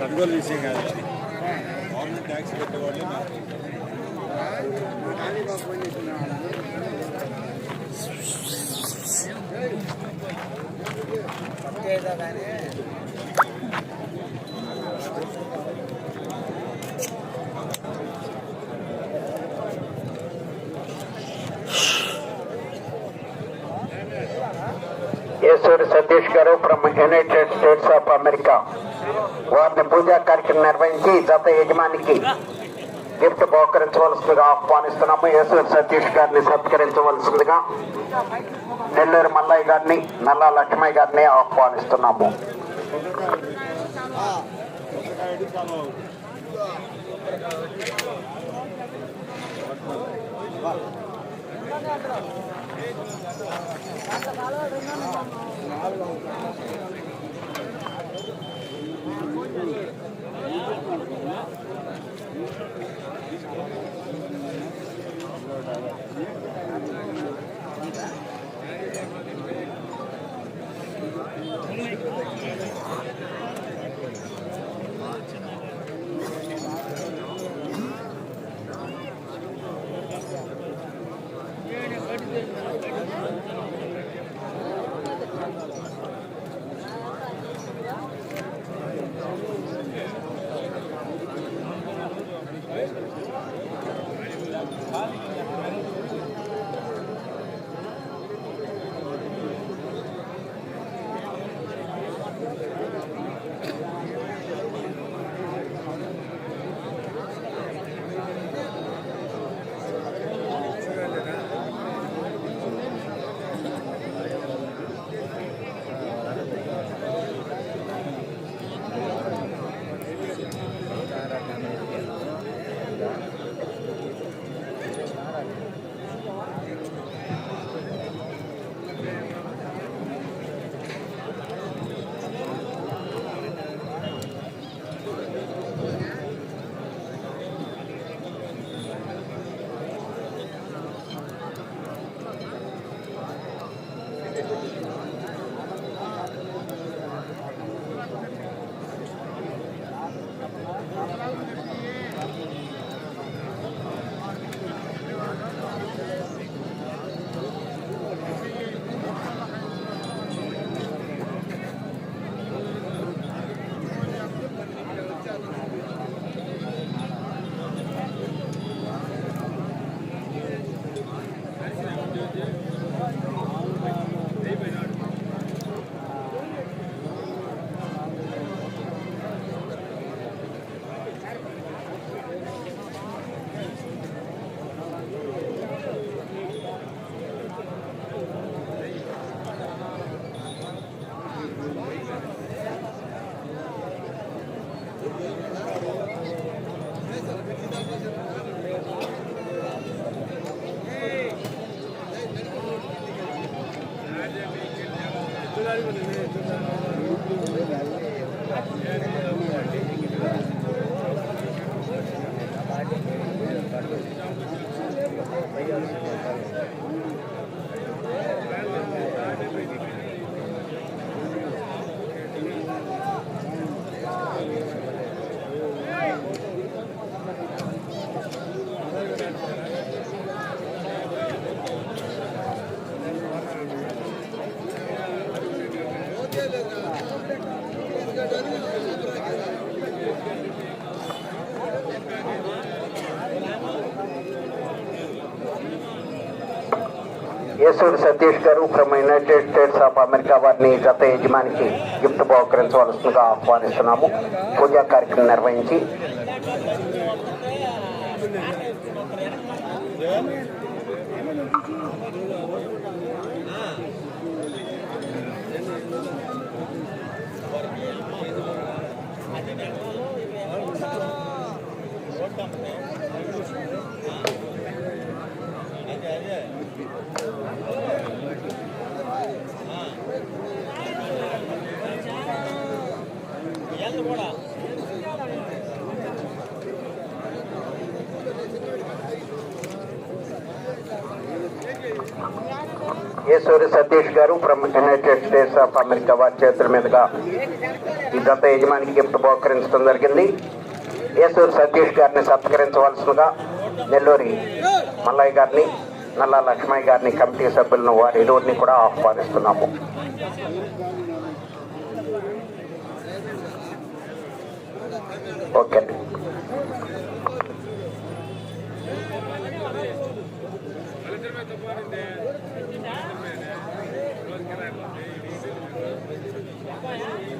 కొనుగోలు విషయం కాదు గవర్నమెంట్ ట్యాక్స్ పెట్టేవాళ్ళు నాకు Yesuri garu from United States of America. వారిని పూజా కార్యక్రమం నిర్వహించి జత యజమానికి గిఫ్ట్ బహుకరించవలసిందిగా ఆహ్వానిస్తున్నాము. యేసూరి సతీష్ గారిని సత్కరించవలసిందిగా నెల్లూరు మల్లయ్య గారిని నల్లా లక్ష్మయ్య గారిని ఆహ్వానిస్తున్నాము. Thank you. Yesuri Satish garu from United States of America వారిని గత యజమానికి గిఫ్ట్ బహుకరించవలసిందిగా ఆహ్వానిస్తున్నాము. పూజా కార్యక్రమం నిర్వహించి. Esuri Satish garu from United States of America వారి చేతుల మీదుగా ఈ యజమానికి గిఫ్ట్ బహుకరించడం జరిగింది. ఏసూరి సతీష్ గారిని సత్కరించవలసిందిగా నెల్లూరి మల్లయ్య గారిని నల్లా లక్ష్మయ్య గారిని కమిటీ సభ్యులను వారి ఇరువురిని కూడా ఆహ్వానిస్తున్నాము. ఓకే.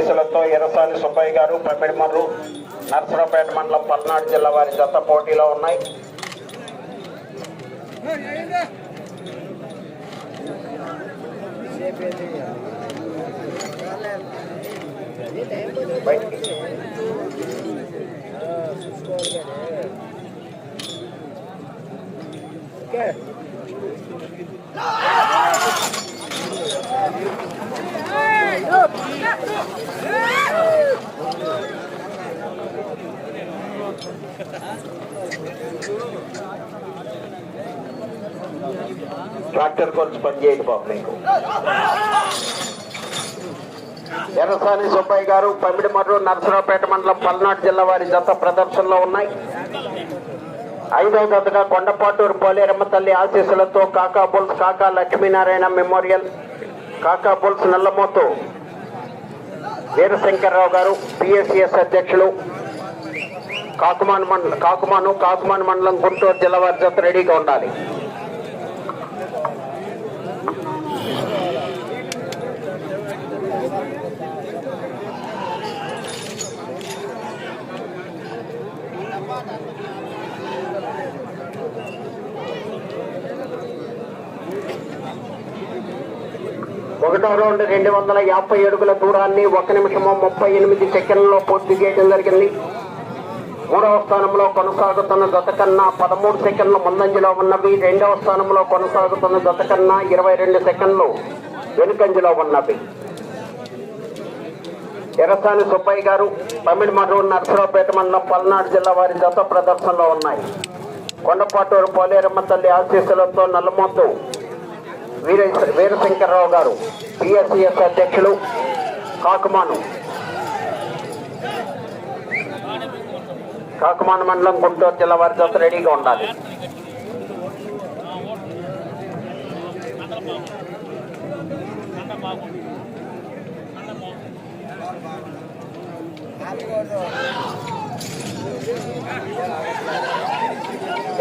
ఆశీస్సులతో ఎరసాని సుబ్బయ్య గారు పమ్మిడిమర్రు నర్సరావుపేట మండలం పల్నాడు జిల్లా వారి జత పోటీలో ఉన్నాయి Okay. ట్రాక్టర్ కొంచెం పని చేయదు బాబు నీకు. ఎర్రసాని సుబ్బయ్య గారు పమిడిమర్రు నరసరావుపేట మండలం పల్నాడు జిల్లా వారి జత ప్రదర్శనలో ఉన్నాయి. ఐదవ జతగా కొండపాటూరు పోలేరమ్మ తల్లి ఆశీస్సులతో Kaka bulls Kaka Lakshminarayana memorial Kaka bulls Nallamothu Veerashankar Rao garu PSCS అధ్యక్షులు కాకుమాన్ మండలం కాకుమాను కాకుమాన్ మండలం గుంటూరు జిల్లా వారి జత రెడీగా ఉండాలి. ఒకటో రౌండ్ రెండు వందల యాభై అడుగుల దూరాన్ని ఒక నిమిషము ముప్పై ఎనిమిది సెకండ్లలో పూర్తి చేయడం జరిగింది. మూడవ స్థానంలో కొనసాగుతున్న జత కన్నా పదమూడు సెకండ్ల ముందంజలో ఉన్నవి. రెండవ స్థానంలో కొనసాగుతున్న జత కన్నా ఇరవై రెండు సెకండ్లు వెనుకంజలో ఉన్నవి. ఎరసాని సుబ్బయ్య గారు తమిళమడు నర్సరావుపేట మండలం పల్నాడు జిల్లా వారి జత ప్రదర్శనలో ఉన్నాయి. కొండపాటూరు పోలేరమ్మ తల్లి ఆశీస్సులతో నల్లమొద్దు వీర వీరశంకర్రావు గారు పిఎస్సిఎస్ అధ్యక్షులు కాకుమాను. కాకుమాన మండలం గుంటూరు జిల్లా వారి జత రెడీగా ఉండాలి.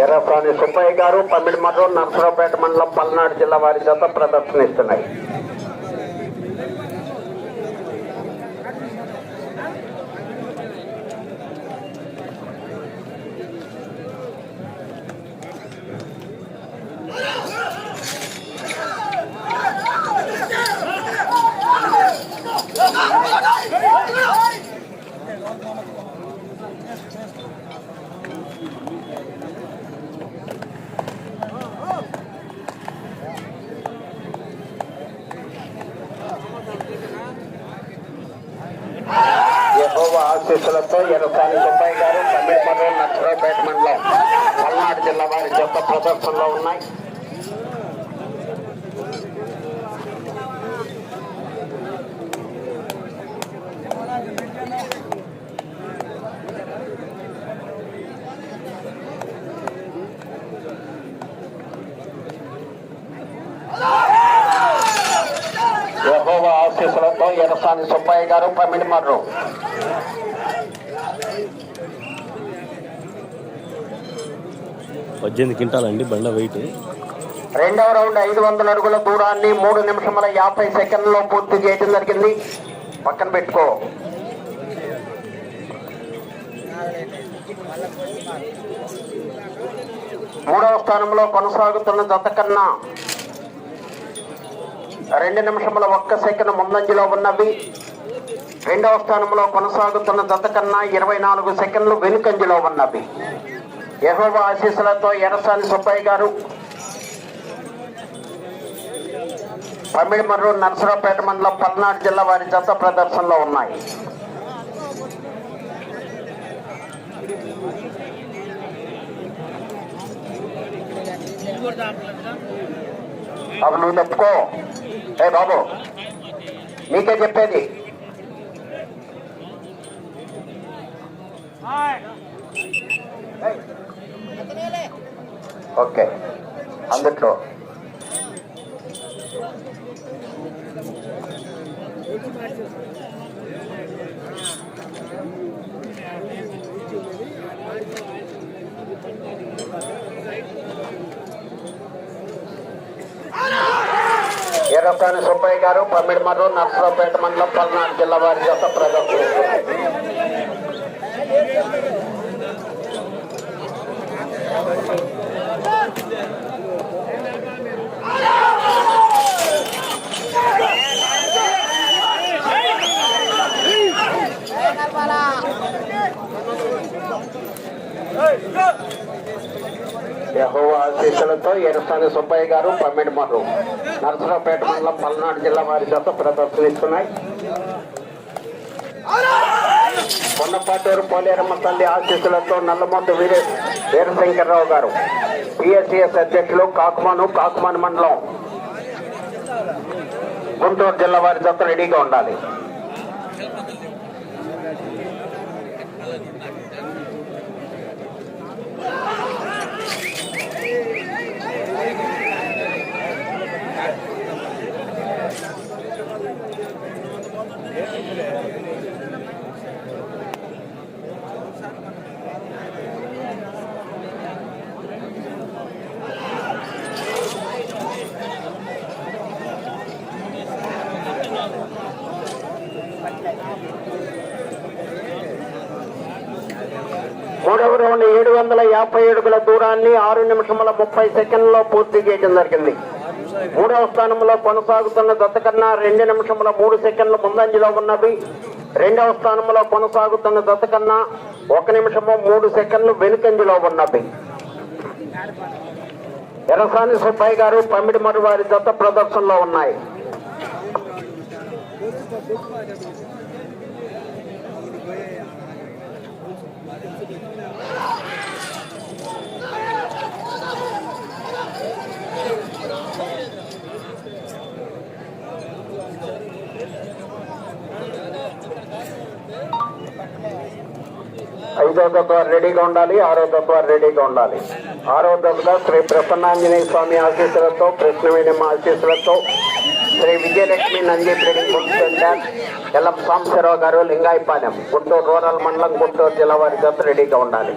ఎర్రప్రాణి సుబ్బయ్య గారు పమ్మిడిమర్రు నర్సరావుపేట మండలం పల్నాడు జిల్లా వారి జత ప్రదర్శనిస్తున్నాయి. ఉన్నాయి యెహోవా ఆశీస్సులతో ఎరసాని సుబ్బయ్య గారు పమిడిమర్రు పద్దెనిమిది క్వింటాలండి బండ వెయిట్ రెండవ రౌండ్ ఐదు వందల అడుగుల దూరాన్ని మూడు నిమిషముల యాభై సెకండ్లో పూర్తి చేయడం జరిగింది. పక్కన పెట్టుకో. మూడవ స్థానంలో కొనసాగుతున్న జత కన్నా రెండు నిమిషముల ఒక్క సెకండ్ ముందంజలో ఉన్నవి. రెండవ స్థానంలో కొనసాగుతున్న జత కన్నా ఇరవై నాలుగు సెకండ్లు వెనుకంజలో ఉన్నవి. యహోవ ఆశీస్సులతో ఎరసాని సుబ్బయ్య గారు తమిళమర్రు నర్సరావుపేట మండలం పల్నాడు జిల్లా వారి జత ప్రదర్శనలో ఉన్నాయి. అవి నువ్వు చెప్పుకో ఏ బాబు నీకే చెప్పేది. ఓకే. అందుట్లో. ఎర్రసాని సుబ్బయ్య గారు పమ్మిడిమర్రు నర్సరావుపేట మండలం పల్నాడు జిల్లా వారి జత ప్రజలు ఆశీస్సులతో ఎరసాని సుబ్బయ్య గారు పమ్మిడిమర్రు నరసరావుపేట మండలం పల్నాడు జిల్లా వారి చేత ప్రదర్శనిస్తున్నాయి. కొండపాటూరు పోలేరమ్మ తల్లి ఆశీస్సులతో నల్లమొంత వీరే వీరశంకర్రావు గారు. పిఎస్సిఎస్ అధ్యక్షులు కాకుమాను కాకుమాన్ మండలం గుంటూరు జిల్లా వారి జత రెడీగా ఉండాలి మూడవ రౌండ్ ఏడు వందల యాభై అడుగుల దూరాన్ని ఆరు నిమిషముల ముప్పై సెకండ్లో పూర్తి చేయడం జరిగింది. మూడవ స్థానంలో కొనసాగుతున్న దత్త కన్నా రెండు నిమిషముల మూడు సెకండ్ల ముందంజలో ఉన్నవి. రెండవ స్థానంలో కొనసాగుతున్న దత్త కన్నా ఒక నిమిషము మూడు సెకండ్లు వెనుకంజలో ఉన్నవి. ఎర్రసాని సుబ్బయ్య గారు పమ్మిడి మరు వారి దత్త ప్రదర్శనలో ఉన్నాయి. ఐదో రెడీగా ఉండాలి ఆరో తత్వ రెడీగా ఉండాలి. ఆరో తత్వ శ్రీ ప్రసన్నాంజనేయ స్వామి ఆశీస్సులతో కృష్ణవేణమ్మ ఆశీస్సులతో Sri Vijayalakshmi Nandi breeding bull centre Ellam Sambasiva Rao garu Lingayapalem Guntur rural మండలం గుంటూరు జిల్లా వారి దత్త రెడీగా ఉండాలి.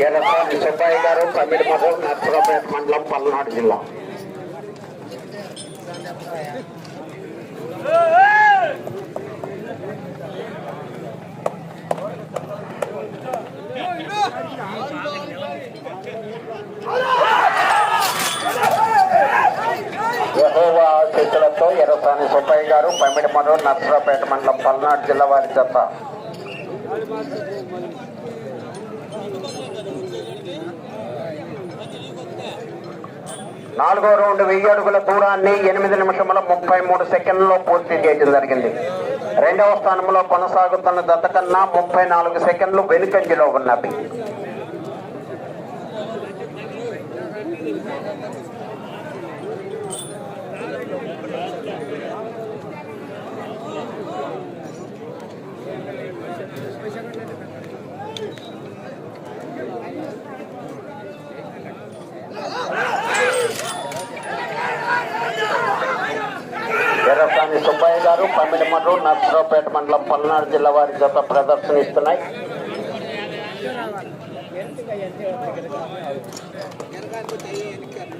ఎర్రస్వామి సుబ్బయ్య గారు తమిళ మధు నర్సరావుపేట మండలం పల్నాడు జిల్లా యహోవా ఆశీస్సులతో ఎర్రసాని సుబ్బయ్య గారు పమిడిమరు నర్సరావుపేట మండలం పల్నాడు జిల్లా వారి జత. నాలుగో రౌండ్ వెయ్యి అడుగుల దూరాన్ని ఎనిమిది నిమిషముల ముప్పై మూడు సెకండ్లలో పూర్తి చేయడం జరిగింది. రెండవ స్థానంలో కొనసాగుతున్న దత్తకన్నా ముప్పై నాలుగు సెకండ్లు వెనుకంజలో ఉన్నవి ఎర్రసాని సుబ్బయ్య గారు పమ్మిడిమర్రు నర్సరావుపేట మండలం పల్నాడు జిల్లా వారి జత ప్రదర్శనిస్తున్నాయి. పది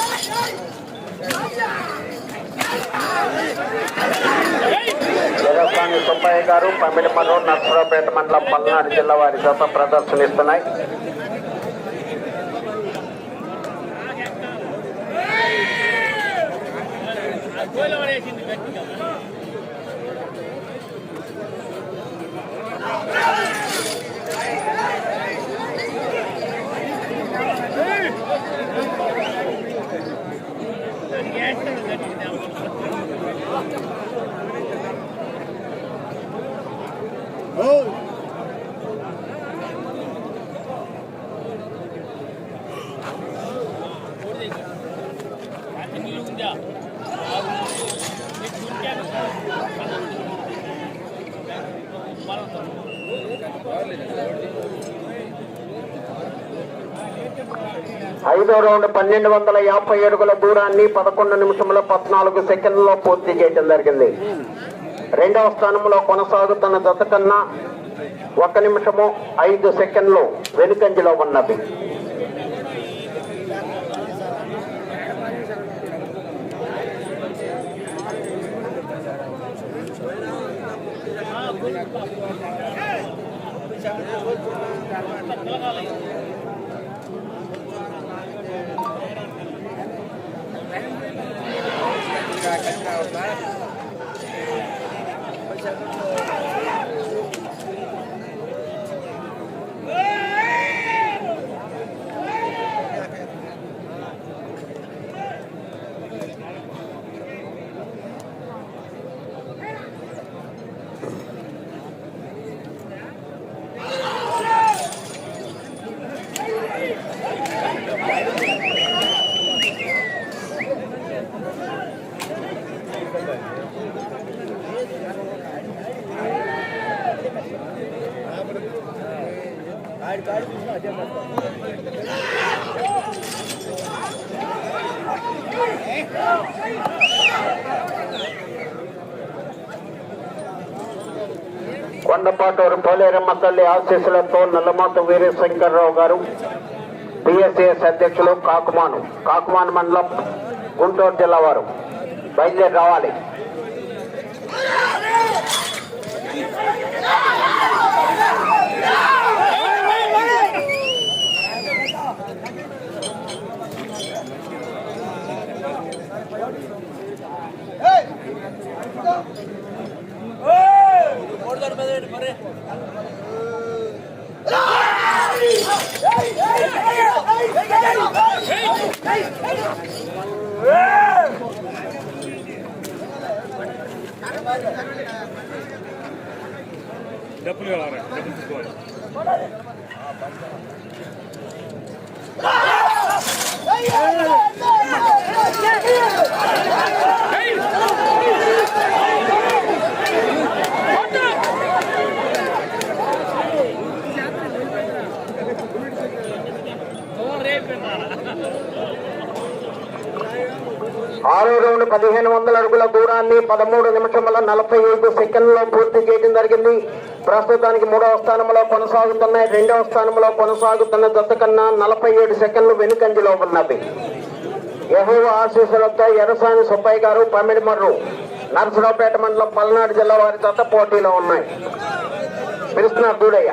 ఎర్రస్వామి సుబ్బయ్య గారు పమిడిమర్రు నర్సరావుపేట మండలం పల్నాడు జిల్లా వారి జత ప్రదర్శనిస్తున్నాయి. ఐదో రౌండ్ పన్నెండు వందల యాభై అడుగుల దూరాన్ని పదకొండు నిమిషముల పద్నాలుగు సెకండ్లలో పూర్తి చేయడం జరిగింది. రెండవ స్థానంలో కొనసాగుతున్న జత కన్నా ఒక నిమిషము ఐదు సెకండ్లు వెనుకంజలో ఉన్నది. Yeah. కోలేరమ్మ తల్లి ఆశీస్సులతో నల్లమోత వీరశంకర్రావు గారు పిఎస్సిఎస్ అధ్యక్షులు కాకుమాను కాకుమాను మండలం గుంటూరు జిల్లా వారు బయలుదేరి రావాలి Hey! డబ్బులు కావాలి డబ్బులు తీసుకోవాలి ఆరో పదిహేను వందల అడుగుల దూరాన్ని పదమూడు నిమిషముల నలభై ఐదు సెకండ్లో పూర్తి చేయడం జరిగింది. ప్రస్తుతానికి మూడవ స్థానంలో కొనసాగుతున్నాయి రెండవ స్థానంలో కొనసాగుతున్న జత కన్నా నలభై ఏడు సెకండ్లు వెనుకంజలో ఉన్నది. యహోవ ఆశీస్సులతో ఎర్రసాని సుబ్బయ్య గారు పమిడిమర్రు నరసరావుపేట మండలం పల్నాడు జిల్లా వారి జత పోటీలో ఉన్నాయి. పిలుస్తున్నారు దూడయ్య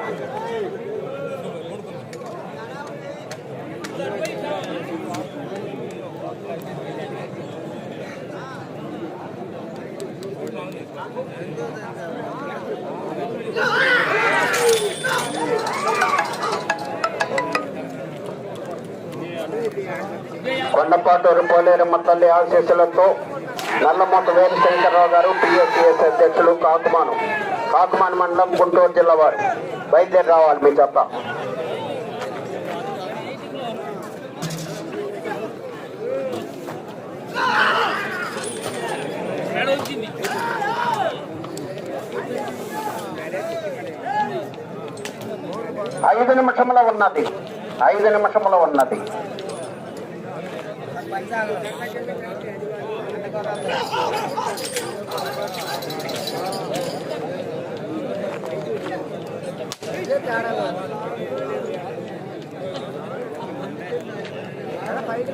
కొండపాటూరు పోలేరమ్మ తల్లి ఆశీస్సులతో నల్లమూత వేణుశంకరరావు గారు పిఎస్సిఎస్ అధ్యక్షులు కాకుమాను. కాకుమాను మండలం గుంటూరు జిల్లా వారు. బయలుదేరి రావాలి మీ చెత్త ఐదు నిమిషముల ఉన్నది. ఐదు నిమిషముల ఉన్నది. పైకి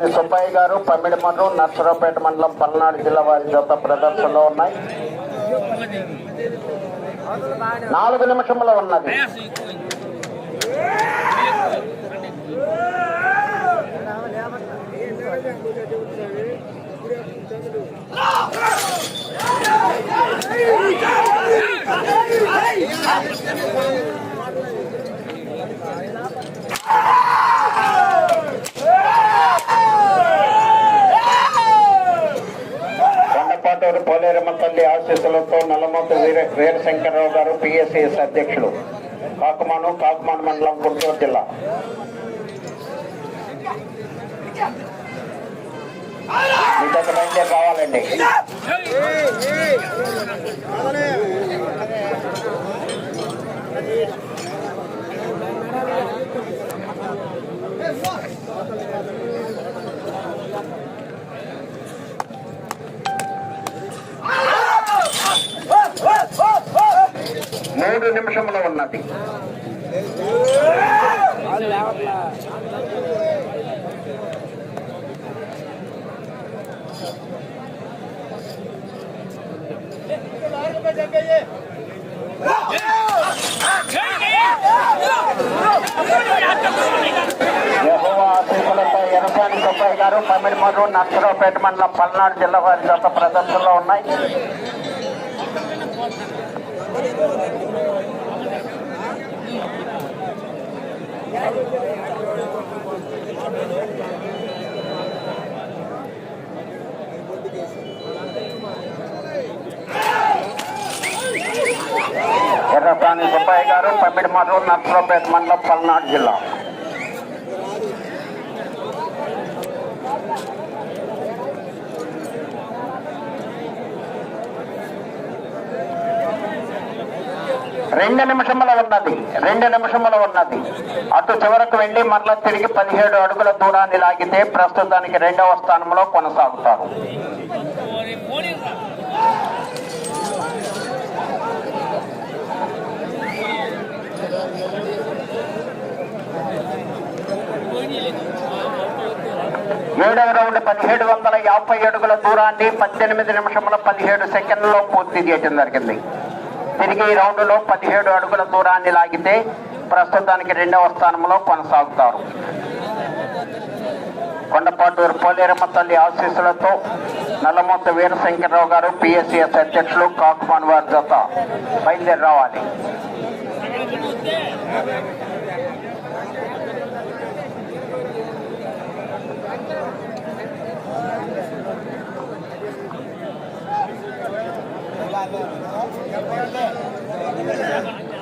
ఎర్రసాని సుబ్బయ్య గారు పమ్మిడిమర్రు నర్సరావుపేట మండలం పల్నాడు జిల్లా వారి జత ప్రదర్శనలో ఉన్నాయి. నాలుగు నిమిషంలో ఉన్నది. గారు పోలేరమ్మ తల్లి ఆశీస్సులతో నల్లమూత వీర వీరశంకరరావు గారు పిఎస్సిఎస్ అధ్యక్షులు కాకుమాను కాకుమాను మండలం గుంటూరు జిల్లా. కావాలండి దగ్గర బయలుదేరి మూడు నిమిషముల ఉన్నది. యెహోవా సుబ్బయ్య గారు పమిడిమర్రు నర్సరావుపేట మండలం పల్నాడు జిల్లా వారి గత ప్రదర్శనలో ఉన్నాయి. ఎర్రసాని సుబ్బయ్య గారు పమ్మిడిమర్రు నర్సరావుపేట మండలం పల్నాడు జిల్లా. రెండు నిమిషముల ఉన్నది రెండు నిమిషముల ఉన్నది. అటు చివరకు వెళ్ళి మరలా తిరిగి పదిహేడు అడుగుల దూరాన్ని లాగితే ప్రస్తుతానికి రెండవ స్థానంలో కొనసాగుతారు. ఏడవ రౌండ్ పదిహేడు వందల యాభై అడుగుల దూరాన్ని పద్దెనిమిది నిమిషముల పదిహేడు సెకండ్లలో పూర్తి చేయడం జరిగింది. తిరిగి ఈ రౌండ్లో పదిహేడు అడుగుల దూరాన్ని లాగితే ప్రస్తుతానికి రెండవ స్థానంలో కొనసాగుతారు. కొండపాటూరు పోలేరమ్మ తల్లి ఆశీస్సులతో నల్లమూత వీరశంకరరావు గారు పిఎస్సిఎస్ అధ్యక్షులు కాకుమాన్ వారి జత బయలుదేరి రావాలి.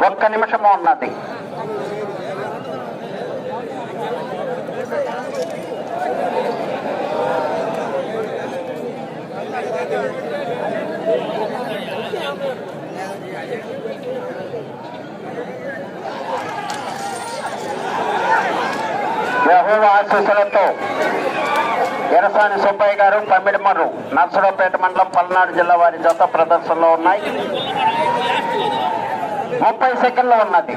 ఒక్క నిమిషము ఉన్నది. ఆశీస్సులతో ఎరసాని సుబ్బయ్య గారు పమ్మిడిమర్రు నర్సరావుపేట మండలం పల్నాడు జిల్లా వారి జత ప్రదర్శనలో ఉన్నాయి. ముప్పై సెకండ్లు ఉన్నది.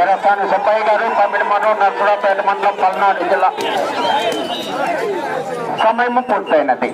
ఎరసాని సుబ్బయ్య గారు పమ్మిడిమర్రు నర్సరావుపేట మండలం పల్నాడు జిల్లా. సమయం పూర్తయినది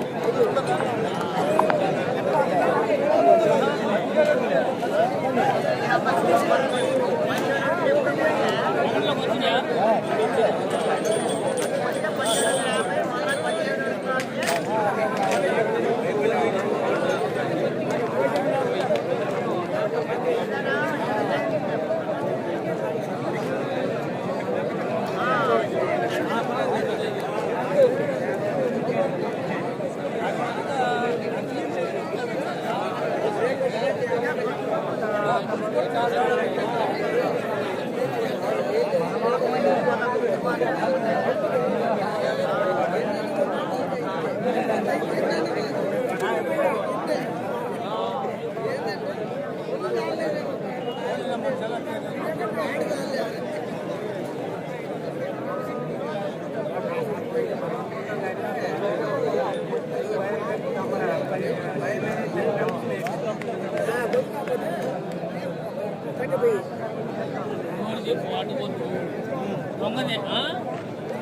దొంగనే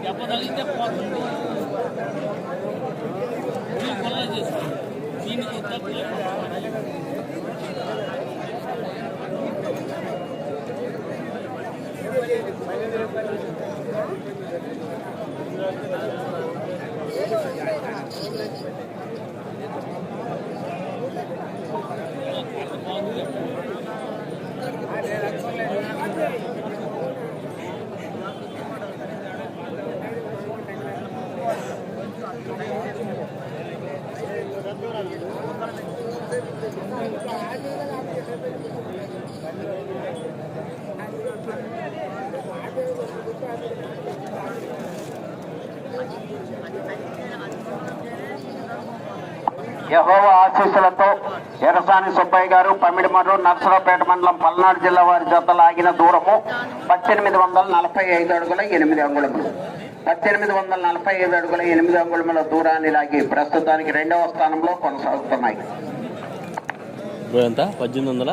దెబ్బ తగిలితే పోతుంది వీళ్ళు కొలలు చేసుకోండి దీనికి తప్పు లేదు. యహోవ ఆశీస్సులతో ఎరసాని సుబ్బయ్య గారు పమిడిమర్రు నర్సరావుపేట మండలం పల్నాడు జిల్లా వారి జత లాగిన దూరము పద్దెనిమిది వందల నలభై ఐదు అడుగుల ఎనిమిది అంగుళములు. పద్దెనిమిది వందల నలభై ఐదు అడుగుల ఎనిమిది అంగుళముల దూరాన్ని లాగి ప్రస్తుతానికి రెండవ స్థానంలో కొనసాగుతున్నాయి. పద్దెనిమిది వందల?